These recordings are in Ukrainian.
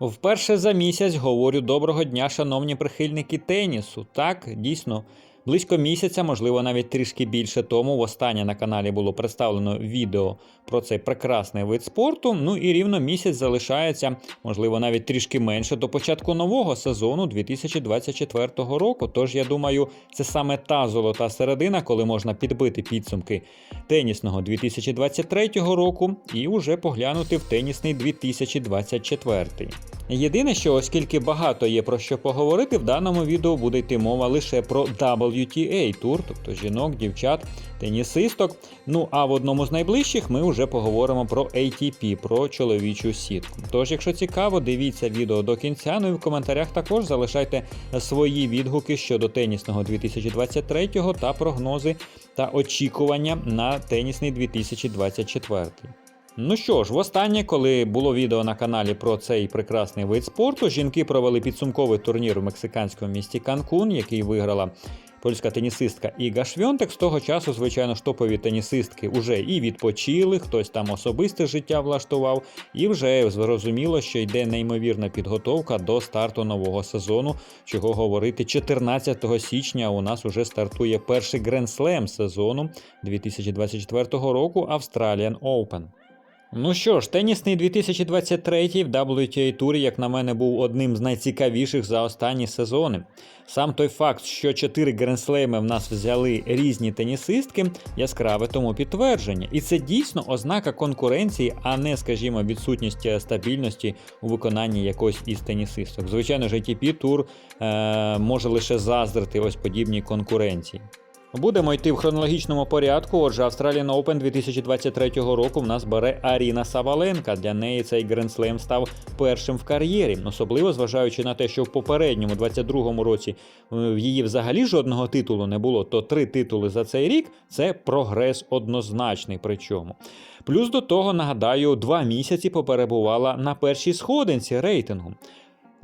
Вперше за місяць говорю доброго дня, шановні прихильники тенісу. Так, дійсно, близько місяця, можливо, навіть трішки більше тому. Востаннє на каналі було представлено відео про цей прекрасний вид спорту. Ну і рівно місяць залишається, можливо, навіть трішки менше до початку нового сезону 2024 року. Тож я думаю, це саме та золота середина, коли можна підбити підсумки тенісного 2023 року і уже поглянути в тенісний 2024. Єдине, що оскільки багато є про що поговорити, в даному відео буде йти мова лише про WTA тур, тобто жінок, дівчат, тенісисток. Ну а в одному з найближчих ми вже поговоримо про ATP, про чоловічу сітку. Тож, якщо цікаво, дивіться відео до кінця. Ну і в коментарях також залишайте свої відгуки щодо тенісного 2023-го та прогнози та очікування на тенісний 2024. Ну що ж, востаннє, коли було відео на каналі про цей прекрасний вид спорту, жінки провели підсумковий турнір у мексиканському місті Канкун, який виграла польська тенісистка Іга Швьонтек. З того часу, звичайно, ж топові тенісистки вже і відпочили, хтось там особисте життя влаштував, і вже зрозуміло, що йде неймовірна підготовка до старту нового сезону. Чого говорити, 14 січня у нас уже стартує перший гренслем сезону 2024 року Australian Open. Ну що ж, тенісний 2023 в WTA турі, як на мене, був одним з найцікавіших за останні сезони. Сам той факт, що чотири гренслейми в нас взяли різні тенісистки, яскраве тому підтвердження. І це дійсно ознака конкуренції, а не, скажімо, відсутність стабільності у виконанні якоїсь із тенісисток. Звичайно ж, ATP тур е, може лише заздрити ось подібній конкуренції. Будемо йти в хронологічному порядку. Отже, Australian Open 2023 року в нас бере Аріна Саваленка. Для неї цей гренслем став першим в кар'єрі, особливо зважаючи на те, що в попередньому 22-му році е, в її взагалі жодного титулу не було, то три титули за цей рік це прогрес однозначний. Причому. Плюс до того, нагадаю, два місяці поперебувала на першій сходинці рейтингу.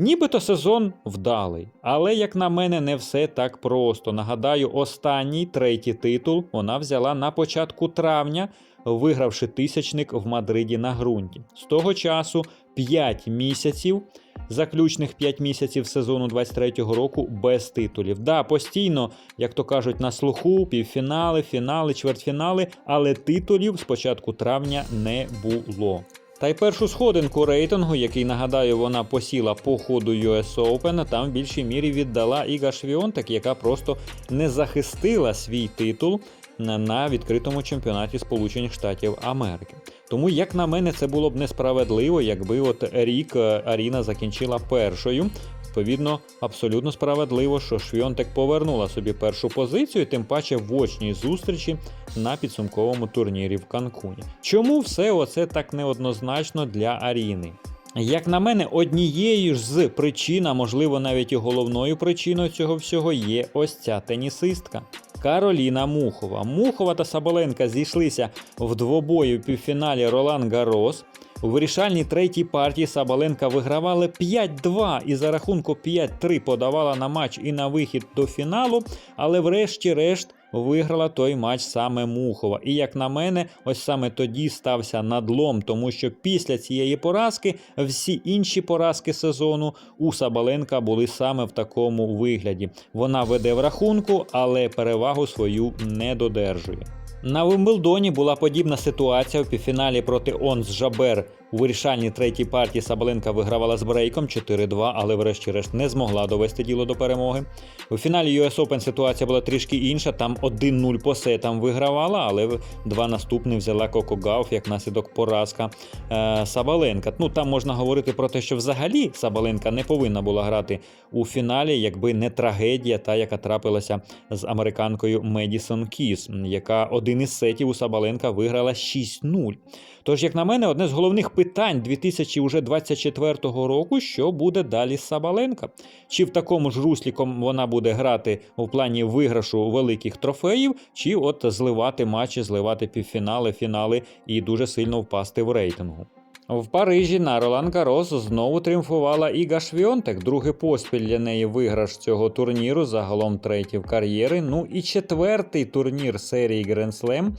Нібито сезон вдалий, але, як на мене, не все так просто. Нагадаю, останній третій титул вона взяла на початку травня, вигравши тисячник в Мадриді на ґрунті. З того часу 5 місяців, заключних 5 місяців сезону 23-го року без титулів. Да, постійно, як то кажуть, на слуху, півфінали, фінали, чвертьфінали, але титулів з початку травня не було. Та й першу сходинку рейтингу, який нагадаю, вона посіла по ходу US Open, там в більшій мірі віддала Іга Швіонтек, яка просто не захистила свій титул на, відкритому чемпіонаті Сполучених Штатів Америки. Тому, як на мене, це було б несправедливо, якби от рік е, Аріна закінчила першою. Відповідно, абсолютно справедливо, що Швьонтек повернула собі першу позицію, тим паче в очній зустрічі на підсумковому турнірі в Канкуні. Чому все оце так неоднозначно для Аріни? Як на мене, однією ж з причин, а можливо навіть і головною причиною цього всього є ось ця тенісистка. Кароліна Мухова. Мухова та Саболенка зійшлися в двобої в півфіналі Ролан Гарос. У вирішальній третій партії Сабаленка вигравала 5-2 і за рахунку 5-3 подавала на матч і на вихід до фіналу, але врешті-решт виграла той матч саме Мухова. І як на мене, ось саме тоді стався надлом, тому що після цієї поразки всі інші поразки сезону у Сабаленка були саме в такому вигляді. Вона веде в рахунку, але перевагу свою не додержує. На Вимблдоні була подібна ситуація у півфіналі проти Онс Жабер. У вирішальній третій партії Сабаленка вигравала з брейком 4-2, але врешті-решт не змогла довести діло до перемоги. У фіналі US Open ситуація була трішки інша. Там 1-0 по сетам вигравала, але два наступні взяла Коко Гауф як наслідок поразка е, Сабаленка. Ну там можна говорити про те, що взагалі Сабаленка не повинна була грати у фіналі, якби не трагедія, та яка трапилася з американкою Медісон Кіс, яка один із сетів у Сабаленка виграла 6-0. Тож, як на мене, одне з головних питань 2024 року, що буде далі з Сабаленка. Чи в такому ж руслі вона буде грати в плані виграшу великих трофеїв, чи от зливати матчі, зливати півфінали, фінали і дуже сильно впасти в рейтингу. В Парижі на Ролан Гарос знову тріумфувала Іга Швіонтек. Другий поспіль для неї виграш цього турніру, загалом третій в кар'єри. Ну і четвертий турнір серії Slam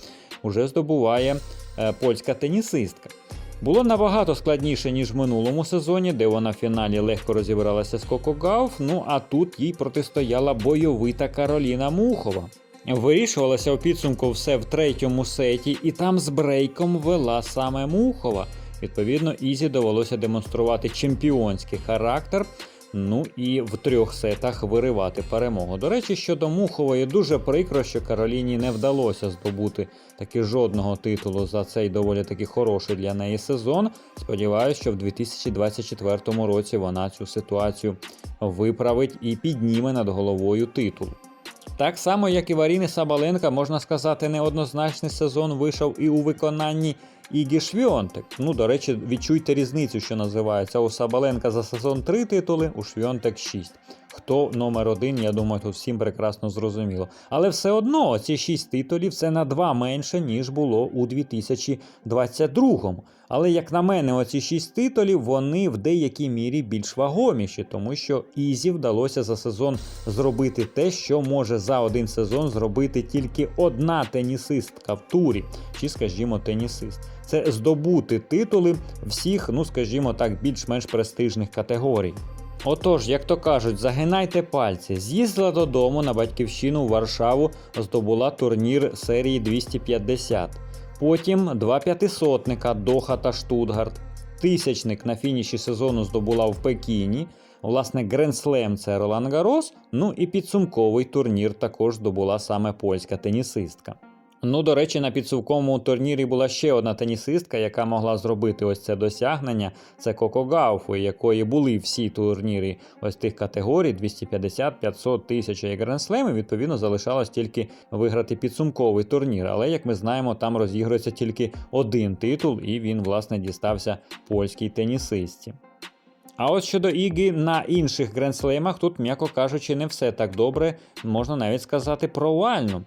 уже здобуває польська тенісистка. Було набагато складніше, ніж в минулому сезоні, де вона в фіналі легко розібралася з Коко Гауф, ну а тут їй протистояла бойовита Кароліна Мухова. Вирішувалося у підсумку все в третьому сеті, і там з брейком вела саме Мухова. Відповідно, Ізі довелося демонструвати чемпіонський характер. Ну і в трьох сетах виривати перемогу. До речі, щодо Мухової дуже прикро, що Кароліні не вдалося здобути таки жодного титулу за цей доволі таки хороший для неї сезон. Сподіваюся, що в 2024 році вона цю ситуацію виправить і підніме над головою титул. Так само, як і Варіни Сабаленка, можна сказати, неоднозначний сезон вийшов і у виконанні Ігі Швьонтек. Ну, до речі, відчуйте різницю, що називається. У Сабаленка за сезон 3 титули, у Швьонтек 6. Хто номер один, я думаю, тут всім прекрасно зрозуміло. Але все одно ці 6 титулів це на 2 менше, ніж було у 2022. Але, як на мене, оці 6 титулів вони в деякій мірі більш вагоміші, тому що Ізі вдалося за сезон зробити те, що може за один сезон зробити тільки одна тенісистка в турі, чи, скажімо, тенісист. Це здобути титули всіх, ну скажімо так, більш-менш престижних категорій. Отож, як то кажуть, загинайте пальці. З'їздила додому на батьківщину в Варшаву, здобула турнір серії 250. Потім два п'ятисотника Доха та Штутгарт. Тисячник на фініші сезону здобула в Пекіні. Власне, Гренслем це Ролан Гарос. Ну і підсумковий турнір також здобула саме польська тенісистка. Ну, до речі, на підсумковому турнірі була ще одна тенісистка, яка могла зробити ось це досягнення. Це Коко Гауф, у якої були всі турніри ось тих категорій 250, 500, 1000 і відповідно залишалось тільки виграти підсумковий турнір. Але як ми знаємо, там розігрується тільки один титул, і він, власне, дістався польській тенісистці. А от щодо Іги на інших гренслемах, тут, м'яко кажучи, не все так добре, можна навіть сказати провально.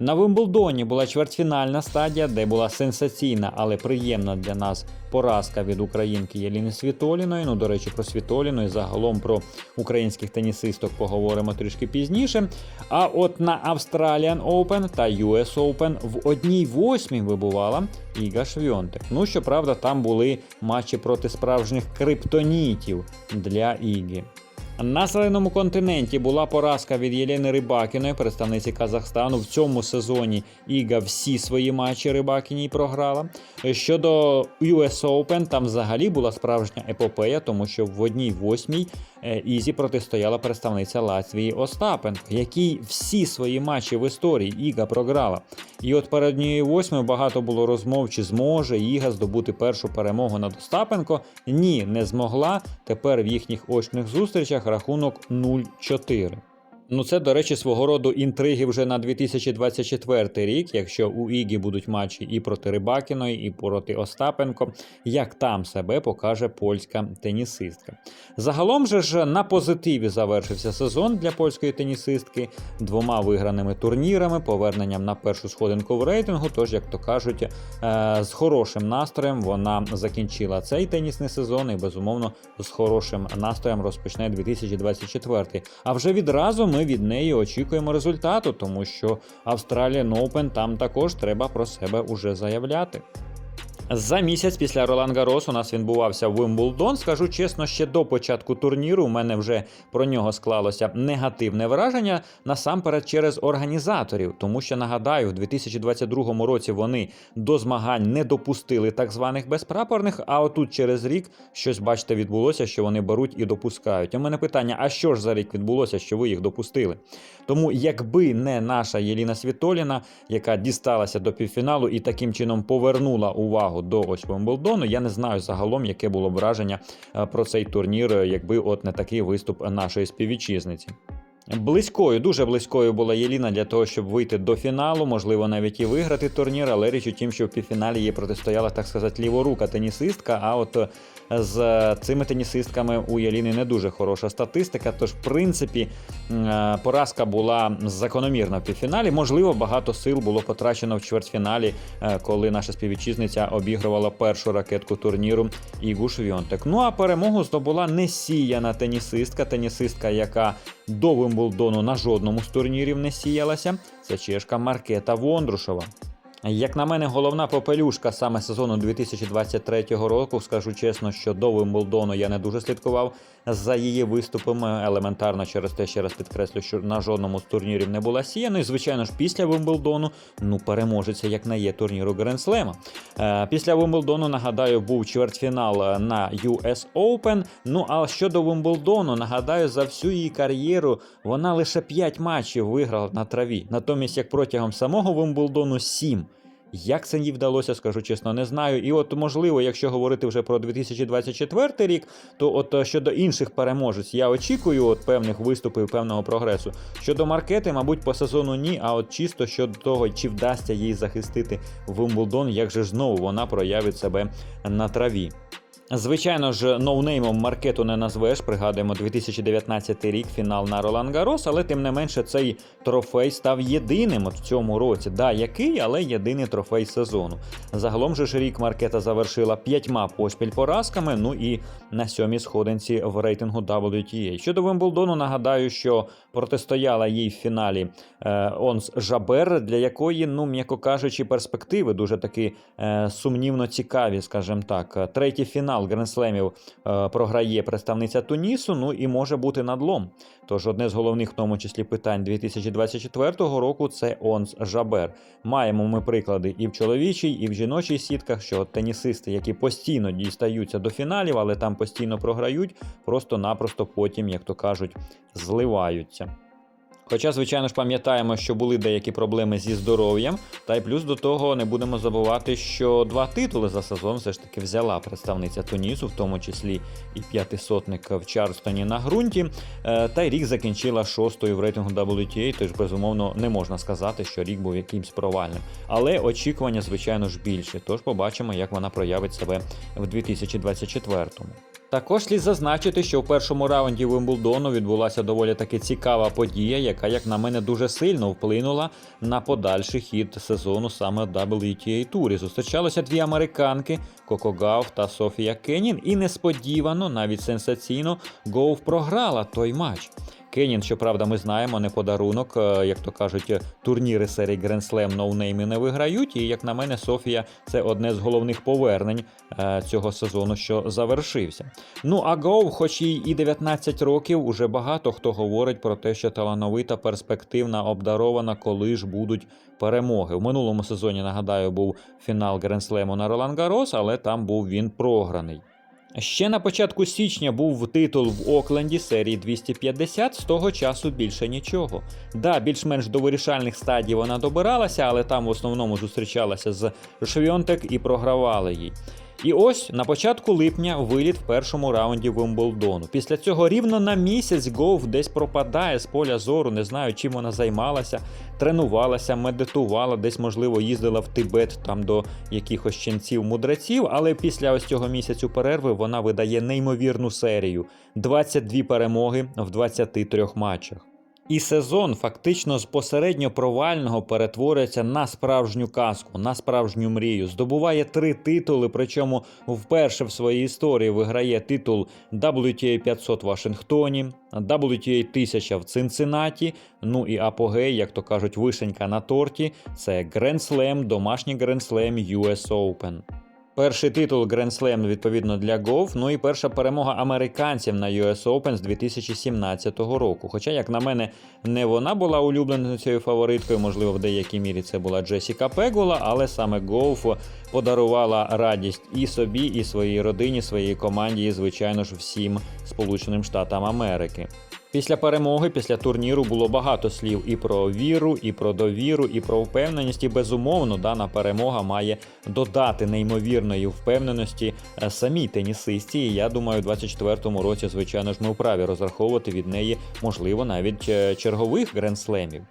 На Вимблдоні була чвертьфінальна стадія, де була сенсаційна, але приємна для нас поразка від українки Єліни Світоліної. Ну, до речі, про Світоліну і загалом про українських тенісисток поговоримо трішки пізніше. А от на Australian Open та US Open в одній восьмій вибувала Іга Швьонтек. Ну, щоправда, там були матчі проти справжніх криптонітів для Іги. На зеленому континенті була поразка від Єлени Рибакіної, представниці Казахстану. В цьому сезоні Іга всі свої матчі Рибакіній програла. Щодо US Open, там взагалі була справжня епопея, тому що в одній восьмій Ізі протистояла представниця Латвії Остапенко, якій всі свої матчі в історії Іга програла. І от перед однією восьмою багато було розмов, чи зможе Іга здобути першу перемогу над Остапенко. Ні, не змогла. Тепер в їхніх очних зустрічах рахунок 0-4. Ну, це, до речі, свого роду інтриги вже на 2024 рік, якщо у Ігі будуть матчі і проти Рибакіної, і проти Остапенко, як там себе покаже польська тенісистка. Загалом же ж на позитиві завершився сезон для польської тенісистки двома виграними турнірами, поверненням на першу сходинку в рейтингу. Тож, як то кажуть, е, з хорошим настроєм вона закінчила цей тенісний сезон і, безумовно, з хорошим настроєм розпочне 2024. А вже відразу ми від неї очікуємо результату, тому що Australian Open там також треба про себе уже заявляти. За місяць після Ролан Гарос у нас відбувався Вимблдон. Скажу чесно, ще до початку турніру у мене вже про нього склалося негативне враження насамперед через організаторів, тому що нагадаю, в 2022 році вони до змагань не допустили так званих безпрапорних. А отут через рік щось, бачите, відбулося, що вони беруть і допускають. У мене питання: а що ж за рік відбулося, що ви їх допустили? Тому, якби не наша Єліна Світоліна, яка дісталася до півфіналу і таким чином повернула увагу до ось Вимблдону, я не знаю загалом, яке було враження е, про цей турнір, е, якби от не такий виступ нашої співвітчизниці. Близькою, дуже близькою була Єліна для того, щоб вийти до фіналу, можливо, навіть і виграти турнір, але річ у тім, що в півфіналі їй протистояла, так сказати, ліворука тенісистка. А от е, з цими тенісистками у Єліни не дуже хороша статистика. Тож, в принципі, е, поразка була закономірна в півфіналі. Можливо, багато сил було потрачено в чвертьфіналі, е, коли наша співвітчизниця обігрувала першу ракетку турніру Ігу Швьонтек. Ну а перемогу здобула несіяна тенісистка, тенісистка, яка до Вимблдону на жодному з турнірів не сіялася. Це чешка Маркета Вондрушова. Як на мене, головна попелюшка саме сезону 2023 року. Скажу чесно, що до Вимблдону я не дуже слідкував за її виступами. Елементарно через те, ще раз підкреслю, що на жодному з турнірів не була сіяна. І звичайно ж, після Вимблдону ну переможеться, як на є турніру Гренслема. Після Вимблдону, нагадаю, був чвертьфінал на US Open. Ну а щодо Вимблдону, нагадаю, за всю її кар'єру вона лише 5 матчів виграла на траві. Натомість, як протягом самого Вимблдону 7. Як це їй вдалося, скажу чесно, не знаю. І от можливо, якщо говорити вже про 2024 рік, то от е, щодо інших переможець я очікую от певних виступів, певного прогресу. Щодо маркети, мабуть, по сезону ні. А от чисто щодо того, чи вдасться їй захистити Вимблдон, як же знову вона проявить себе на траві. Звичайно ж, ноунеймом маркету не назвеш. Пригадуємо 2019 рік фінал на Ролан Гарос, але тим не менше цей трофей став єдиним от в цьому році. Да, який, але єдиний трофей сезону. Загалом же ж рік маркета завершила п'ятьма поспіль поразками. Ну і на сьомій сходинці в рейтингу WTA. Щодо Вимблдону, нагадаю, що протистояла їй в фіналі е, Онс Жабер, для якої, ну м'яко кажучи, перспективи дуже таки е, сумнівно цікаві, скажімо так. Третій фінал Гренслемів е, програє представниця Тунісу, ну і може бути надлом. Тож одне з головних, в тому числі, питань 2024 року це Онс Жабер. Маємо ми приклади і в чоловічій, і в жіночій сітках, що тенісисти, які постійно дістаються до фіналів, але там постійно програють, просто-напросто потім, як то кажуть, зливаються. Хоча, звичайно ж, пам'ятаємо, що були деякі проблеми зі здоров'ям, та й плюс до того не будемо забувати, що два титули за сезон все ж таки взяла представниця Тунісу, в тому числі і п'ятисотник в Чарльстоні на ґрунті. Е, Та й рік закінчила шостою в рейтингу WTA, тож безумовно не можна сказати, що рік був якимсь провальним. Але очікування, звичайно ж, більше. Тож побачимо, як вона проявить себе в 2024-му. Також слід зазначити, що в першому раунді Вимблдону відбулася доволі таки цікава подія, яка, як на мене, дуже сильно вплинула на подальший хід сезону саме WTA турі. Зустрічалися дві американки Коко Гауф та Софія Кенін, і несподівано, навіть сенсаційно, Гоуф програла той матч. Кенін, щоправда, ми знаємо, не подарунок, е, як то кажуть, турніри серії Slam ноунейми не виграють. І як на мене, Софія це одне з головних повернень е, цього сезону, що завершився. Ну а Гоу, хоч їй і 19 років, уже багато хто говорить про те, що талановита, перспективна, обдарована, коли ж будуть перемоги. У минулому сезоні, нагадаю, був фінал Гренслему на Ролан Гарос, але там був він програний. Ще на початку січня був титул в Окленді серії 250, з того часу більше нічого. Да, більш-менш до вирішальних стадій вона добиралася, але там в основному зустрічалася з Швьонтек і програвала їй. І ось на початку липня виліт в першому раунді Вимблдону. Після цього рівно на місяць Гоуф десь пропадає з поля зору, не знаю, чим вона займалася, тренувалася, медитувала, десь, можливо, їздила в Тибет там до якихось ченців мудреців. Але після ось цього місяцю перерви вона видає неймовірну серію: 22 перемоги в 23 матчах. І сезон фактично з посередньо провального перетворюється на справжню казку, на справжню мрію. Здобуває три титули, причому вперше в своїй історії виграє титул WTA 500 в Вашингтоні, WTA 1000 в Цинциннаті. Ну і апогей, як то кажуть, вишенька на торті. Це Grand Slam, домашній Grand Slam US Open. Перший титул Grand Slam, відповідно для Гоуф, ну і перша перемога американців на US Open з 2017 року. Хоча, як на мене, не вона була улюбленою цією фавориткою, можливо, в деякій мірі це була Джесіка Пегула, але саме Гоуф подарувала радість і собі, і своїй родині, своїй команді, і, звичайно ж, всім Сполученим Штатам Америки. Після перемоги, після турніру було багато слів і про віру, і про довіру, і про впевненість. І безумовно, дана перемога має додати неймовірної впевненості е, самій тенісисті. І я думаю, у 24-му році, звичайно ж, ми вправі розраховувати від неї, можливо, навіть е, чергових гренслемів.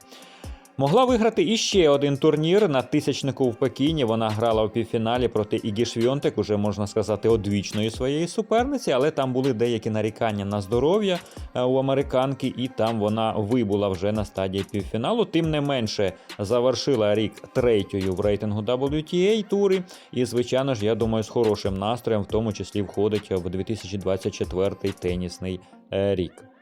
Могла виграти іще один турнір на тисячнику в Пекіні. Вона грала у півфіналі проти Ігі Швьонтек, уже можна сказати, одвічної своєї суперниці, але там були деякі нарікання на здоров'я е, у американки, і там вона вибула вже на стадії півфіналу. Тим не менше завершила рік третьою в рейтингу WTA тури. І, звичайно ж, я думаю, з хорошим настроєм, в тому числі входить в 2024 тенісний е, рік.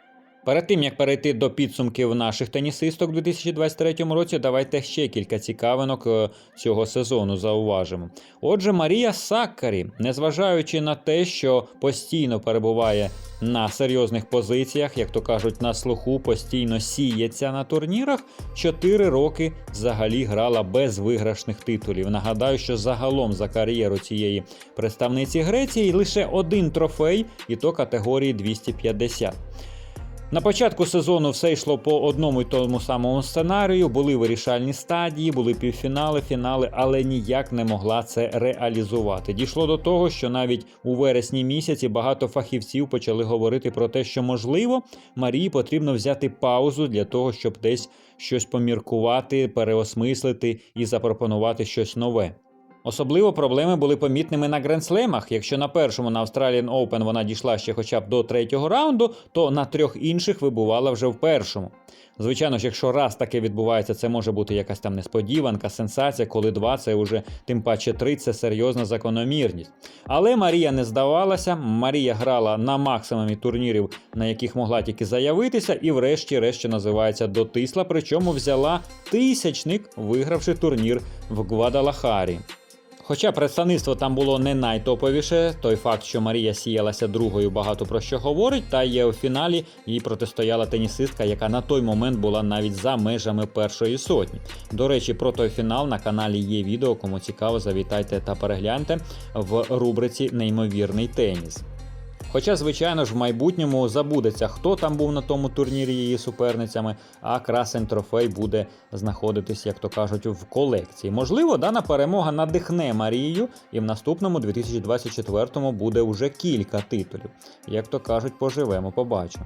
Перед тим як перейти до підсумків наших тенісисток у 2023 році, давайте ще кілька цікавинок е, цього сезону зауважимо. Отже, Марія Саккарі, незважаючи на те, що постійно перебуває на серйозних позиціях, як то кажуть, на слуху, постійно сіється на турнірах, 4 роки взагалі грала без виграшних титулів. Нагадаю, що загалом за кар'єру цієї представниці Греції лише один трофей, і то категорії 250. На початку сезону все йшло по одному й тому самому сценарію. Були вирішальні стадії, були півфінали, фінали, але ніяк не могла це реалізувати. Дійшло до того, що навіть у вересні місяці багато фахівців почали говорити про те, що можливо Марії потрібно взяти паузу для того, щоб десь щось поміркувати, переосмислити і запропонувати щось нове. Особливо проблеми були помітними на гренслемах. Якщо на першому на Australian Open вона дійшла ще хоча б до третього раунду, то на трьох інших вибувала вже в першому. Звичайно ж, якщо раз таке відбувається, це може бути якась там несподіванка, сенсація, коли два це вже тим паче три це серйозна закономірність. Але Марія не здавалася. Марія грала на максимумі турнірів, на яких могла тільки заявитися, і врешті-решті називається дотисла. Причому взяла тисячник, вигравши турнір в Гвадалахарі. Хоча представництво там було не найтоповіше, той факт, що Марія сіялася другою, багато про що говорить, та є у фіналі їй протистояла тенісистка, яка на той момент була навіть за межами першої сотні. До речі, про той фінал на каналі є відео, кому цікаво, завітайте та перегляньте в рубриці Неймовірний теніс. Хоча, звичайно ж, в майбутньому забудеться, хто там був на тому турнірі її суперницями, а красень трофей буде знаходитись, як то кажуть, в колекції. Можливо, дана перемога надихне Марію, і в наступному 2024-му буде уже кілька титулів. Як то кажуть, поживемо, побачимо.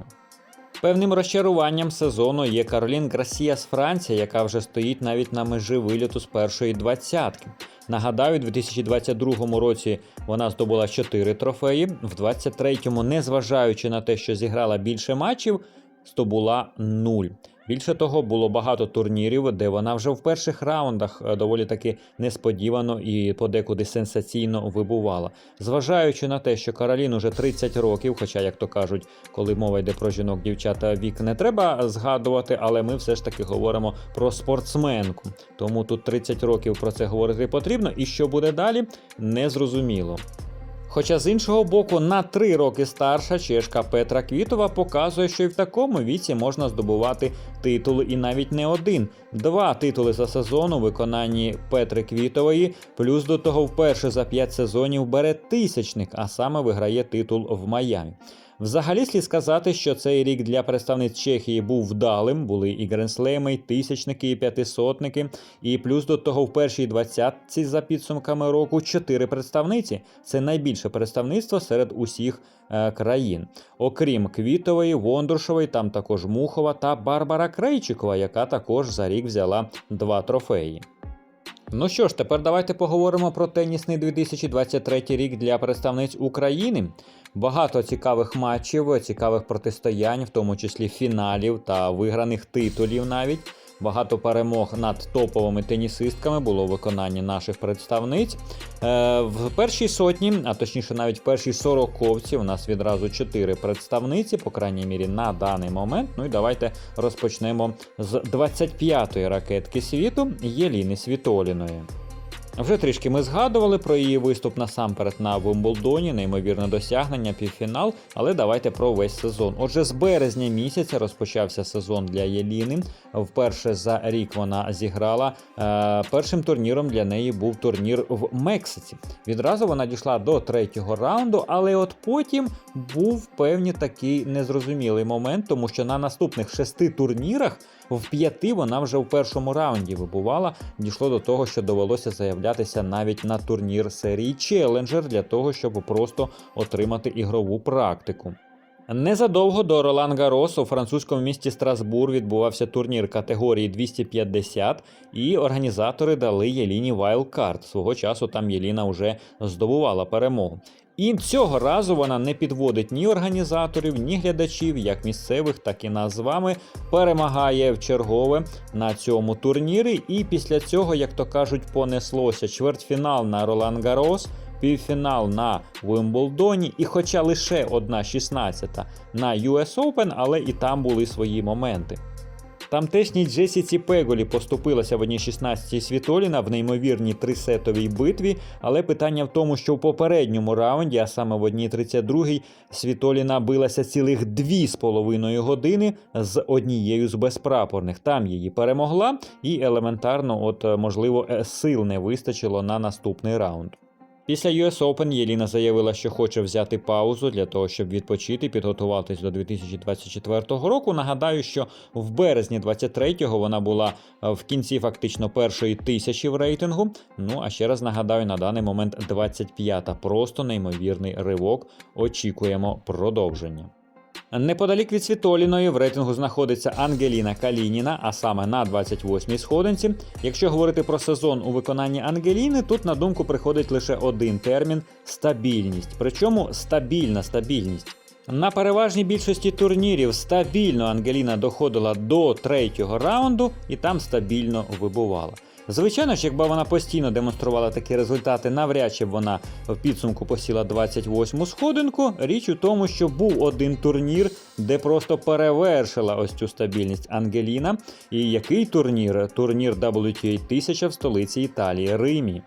Певним розчаруванням сезону є Каролін Грасія з Франції, яка вже стоїть навіть на межі виліту з першої двадцятки. Нагадаю, у 2022 році вона здобула 4 трофеї, в 23-му, незважаючи на те, що зіграла більше матчів, здобула 0. Більше того, було багато турнірів, де вона вже в перших раундах е, доволі таки несподівано і подекуди сенсаційно вибувала. Зважаючи на те, що Каролін уже 30 років, хоча, як то кажуть, коли мова йде про жінок, дівчата вік не треба згадувати, але ми все ж таки говоримо про спортсменку. Тому тут 30 років про це говорити потрібно, і що буде далі, незрозуміло. Хоча з іншого боку, на 3 роки старша чешка Петра Квітова показує, що і в такому віці можна здобувати титули і навіть не один. Два титули за сезон у виконанні Петри Квітової, плюс до того вперше за 5 сезонів бере тисячник, а саме виграє титул в Майамі. Взагалі слід сказати, що цей рік для представниць Чехії був вдалим. Були і гренслеми, і тисячники, і п'ятисотники. І плюс до того в першій двадцятці за підсумками року чотири представниці. Це найбільше представництво серед усіх е, країн. Окрім Квітової, Вондушової, там також Мухова та Барбара Крейчикова, яка також за рік взяла два трофеї. Ну що ж, тепер давайте поговоримо про тенісний 2023 рік для представниць України. Багато цікавих матчів, цікавих протистоянь, в тому числі фіналів та виграних титулів навіть. Багато перемог над топовими тенісистками було у виконанні наших представниць. Е, в першій сотні, а точніше, навіть в першій сороковці, у нас відразу чотири представниці, по крайній мірі, на даний момент. Ну і давайте розпочнемо з 25-ї ракетки світу Єліни Світоліної. Вже трішки ми згадували про її виступ насамперед на Вимблдоні, неймовірне досягнення, півфінал. Але давайте про весь сезон. Отже, з березня місяця розпочався сезон для Єліни. Вперше за рік вона зіграла. Е, першим турніром для неї був турнір в Мексиці. Відразу вона дійшла до третього раунду, але от потім був певний такий незрозумілий момент, тому що на наступних шести турнірах. В п'яти вона вже в першому раунді вибувала. Дійшло до того, що довелося заявлятися навіть на турнір серії Challenger для того, щоб просто отримати ігрову практику. Незадовго до Ролан Гарос у французькому місті Страсбур відбувався турнір категорії 250, і організатори дали Єліні Вайлдкарт. Свого часу там Єліна вже здобувала перемогу. І цього разу вона не підводить ні організаторів, ні глядачів, як місцевих, так і нас з вами. Перемагає в чергове на цьому турнірі. І після цього, як то кажуть, понеслося чвертьфінал на Ролан Гарос. півфінал на Вимблдоні, і хоча лише одна 16 на US Open, але і там були свої моменти. Тамтешній Джесіці Пеголі поступилася в одній 16 Світоліна в неймовірній трисетовій битві, але питання в тому, що в попередньому раунді, а саме в одній 32 Світоліна билася цілих 2,5 години з однією з безпрапорних. Там її перемогла, і елементарно, от е, можливо, е, сил не вистачило на наступний раунд. Після US Open Єліна заявила, що хоче взяти паузу для того, щоб відпочити, підготуватись до 2024 року. Нагадаю, що в березні 23-го вона була е, в кінці фактично першої тисячі в рейтингу. Ну а ще раз нагадаю, на даний момент 25-та. Просто неймовірний ривок. Очікуємо продовження. Неподалік від Світоліної в рейтингу знаходиться Ангеліна Калініна, а саме на 28-й сходинці. Якщо говорити про сезон у виконанні Ангеліни, тут на думку приходить лише один термін стабільність. Причому стабільна стабільність. На переважній більшості турнірів стабільно Ангеліна доходила до третього раунду і там стабільно вибувала. Звичайно ж, якби вона постійно демонструвала такі результати, навряд чи б вона в підсумку посіла 28-му сходинку. Річ у тому, що був один турнір, де просто перевершила ось цю стабільність Ангеліна. І який турнір? Турнір WTA 1000 в столиці Італії Римі.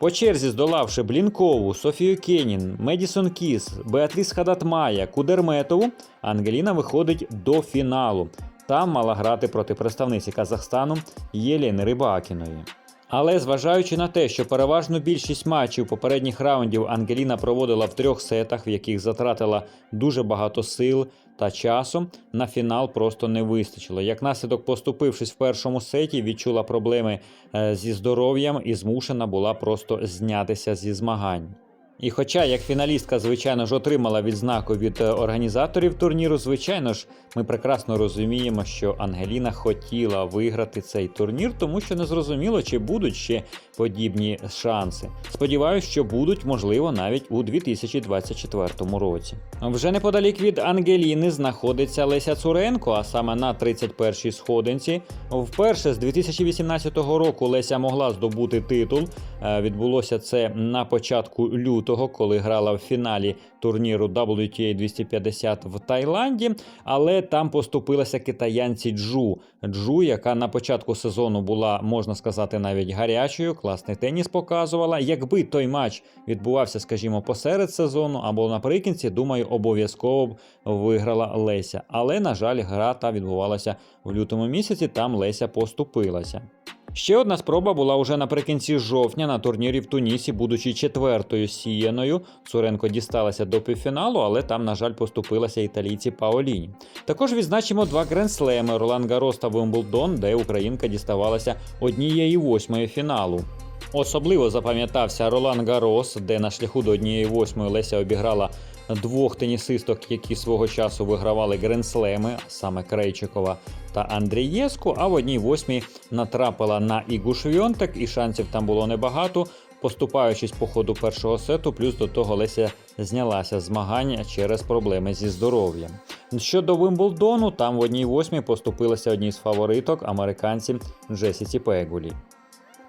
По черзі здолавши Блінкову, Софію Кенін, Медісон Кіс, Беатріс Хадатмая, Кудерметову, Ангеліна виходить до фіналу. Там мала грати проти представниці Казахстану Єлєни Рибакіної. Але зважаючи на те, що переважну більшість матчів попередніх раундів Ангеліна проводила в трьох сетах, в яких затратила дуже багато сил та часу, на фінал просто не вистачило. Як наслідок, поступившись в першому сеті, відчула проблеми е, зі здоров'ям і змушена була просто знятися зі змагань. І хоча як фіналістка, звичайно ж, отримала відзнаку від е, організаторів турніру, звичайно ж, ми прекрасно розуміємо, що Ангеліна хотіла виграти цей турнір, тому що не зрозуміло, чи будуть ще подібні шанси. Сподіваюсь, що будуть, можливо, навіть у 2024 році. Вже неподалік від Ангеліни знаходиться Леся Цуренко, а саме на 31-й сходинці. Вперше з 2018 року Леся могла здобути титул. Е, Відбулося це на початку лютого, коли грала в фіналі турніру WTA 250 в Таїланді, але там поступилася китаянці Джу. Джу, яка на початку сезону була, можна сказати, навіть гарячою, класний теніс показувала. Якби той матч відбувався, скажімо, посеред сезону або наприкінці, думаю, обов'язково б виграла Леся. Але, на жаль, гра та відбувалася в лютому місяці. Там Леся поступилася. Ще одна спроба була уже наприкінці жовтня на турнірі в Тунісі, будучи четвертою сіяною. Цуренко дісталася до півфіналу, але там, на жаль, поступилася італійці Паоліні. Також відзначимо два гренслеми Ролан Гарос та Вимблдон, де українка діставалася однієї восьмої фіналу. Особливо запам'ятався Ролан Гарос, де на шляху до однієї восьмої Леся обіграла двох тенісисток, які свого часу вигравали гренслеми, саме Крейчикова та Андрієску. А в одній восьмій натрапила на Ігу Швьонтак, і шансів там було небагато. Поступаючись по ходу першого сету, плюс до того Леся знялася з змагань через проблеми зі здоров'ям. Щодо Вимблдону, там в одній восьмій поступилася одній з фавориток американці Джесіці Пегулі.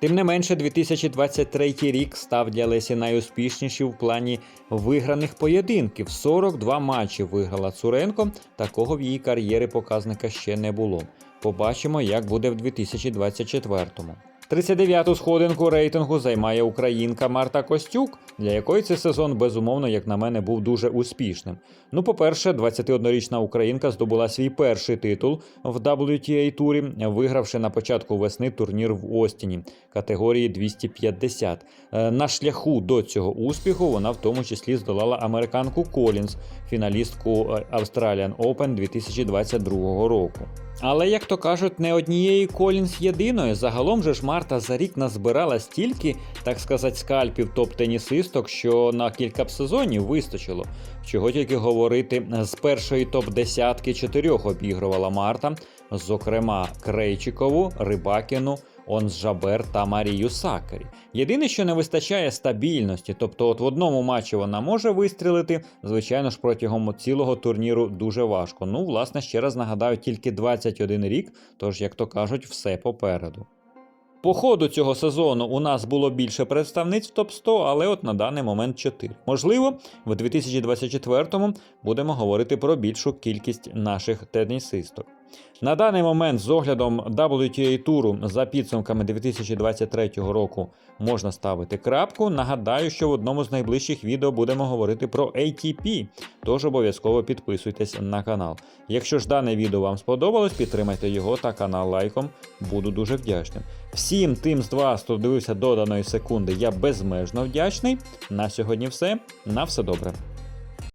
Тим не менше, 2023 рік став для Лесі найуспішнішим в плані виграних поєдинків. 42 матчі виграла Цуренко. Такого в її кар'єрі показника ще не було. Побачимо, як буде в 2024-му. 39-ту сходинку рейтингу займає українка Марта Костюк, для якої цей сезон, безумовно, як на мене, був дуже успішним. Ну, по-перше, 21-річна українка здобула свій перший титул в WTA турі, вигравши на початку весни турнір в Остіні категорії 250. Е, На шляху до цього успіху вона в тому числі здолала американку Колінз, фіналістку е, Australian Open 2022 року. Але, як то кажуть, не однієї Колінс єдиної. Загалом же ж Марта за рік назбирала стільки, так сказати, скальпів топ-тенісисток, що на кілька б сезонів вистачило. Чого тільки говорити, з першої топ-десятки чотирьох обігрувала Марта, зокрема Крейчикову, Рибакіну. Онс-Жабер та Марію Сакарі. Єдине, що не вистачає стабільності, тобто от в одному матчі вона може вистрілити, звичайно ж, протягом цілого турніру дуже важко. Ну, власне, ще раз нагадаю, тільки 21 рік, тож, як то кажуть, все попереду. По ходу цього сезону у нас було більше представниць в топ 100, але от на даний момент 4. Можливо, в 2024-му будемо говорити про більшу кількість наших тенісисток. На даний момент, з оглядом WTA туру за підсумками 2023 року, можна ставити крапку. Нагадаю, що в одному з найближчих відео будемо говорити про ATP, тож обов'язково підписуйтесь на канал. Якщо ж дане відео вам сподобалось, підтримайте його та канал лайком, буду дуже вдячним. Всім тим з вас, хто дивився до даної секунди, я безмежно вдячний. На сьогодні все. На все добре.